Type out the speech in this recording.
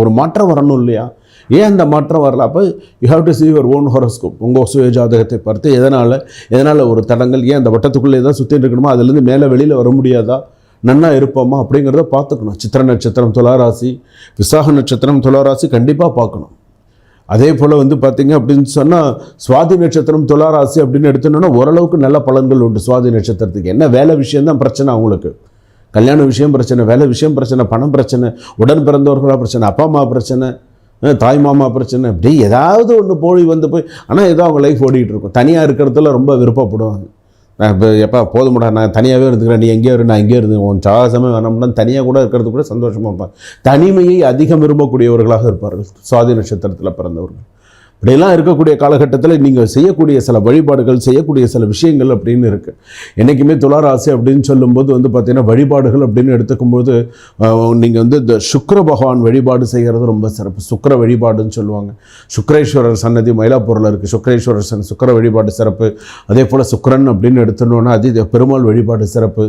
ஒரு மாற்றம் வரணும் இல்லையா? ஏன் அந்த மாற்றம் வரல? அப்போ you have to see your own horoscope உங்கள் சுய ஜாதகத்தை பார்த்து எதனால் எதனால் ஒரு தடங்கள் ஏன் அந்த வட்டத்துக்குள்ளே தான் சுற்றிட்டு இருக்கணுமோ அதுலேருந்து மேலே வெளியில் வர முடியாதா? நன்னா இருப்போமா? அப்படிங்கிறத பார்த்துக்கணும். சித்திர நட்சத்திரம் துளாராசி விசாக நட்சத்திரம் துளாராசி கண்டிப்பாக பார்க்கணும். அதே போல் வந்து பார்த்தீங்க அப்படின்னு சொன்னால் சுவாதி நட்சத்திரம் துளாராசி அப்படின்னு எடுத்துனோன்னா ஓரளவுக்கு நல்ல பலன்கள் உண்டு சுவாதி நட்சத்திரத்துக்கு. என்ன வேலை விஷயம்தான் பிரச்சனை அவங்களுக்கு. கல்யாண விஷயம் பிரச்சனை வேலை விஷயம் பிரச்சனை பணம் பிரச்சனை உடன் பிறந்தவர்களாக பிரச்சனை அப்பா அம்மா பிரச்சனை தாய் மாமா பிரச்சனை இப்படி ஏதாவது ஒன்று போய் வந்து போய் ஆனால் ஏதோ அவங்க லைஃப் ஓடிக்கிட்டு இருக்கும். தனியாக இருக்கிறதுல ரொம்ப விருப்பப்படுவாங்க. நான் இப்போ எப்போ போதுமுடா நான் தனியாகவே இருந்துக்கிறேன் நீ எங்கேயோ இரு நான் எங்கேயோ இருந்து உன் சாகசமே வேணாம்னா தனியாக கூட இருக்கிறது கூட சந்தோஷமாக இருப்பாங்க. தனிமையை அதிகம் விரும்பக்கூடியவர்களாக இருப்பார்கள். சுவாதி நட்சத்திரத்தில் பிறந்தவர்கள். இப்படியெல்லாம் இருக்கக்கூடிய காலகட்டத்தில் நீங்கள் செய்யக்கூடிய சில வழிபாடுகள் செய்யக்கூடிய சில விஷயங்கள் அப்படின்னு இருக்குது என்றைக்குமே துளாராசி அப்படின்னு சொல்லும்போது வந்து பார்த்திங்கன்னா வழிபாடுகள் அப்படின்னு எடுத்துக்கும்போது நீங்கள் வந்து இந்த சுக்கர பகவான் வழிபாடு செய்கிறது ரொம்ப சிறப்பு. சுக்கர வழிபாடுன்னு சொல்லுவாங்க. சுக்கரேஸ்வரர் சன்னதி மயிலாப்பூரில் இருக்குது சுக்கரேஸ்வரர் சன் சுக்கர வழிபாடு சிறப்பு. அதே போல் சுக்கரன் அப்படின்னு எடுத்துனோன்னா அது பெருமாள் வழிபாடு சிறப்பு.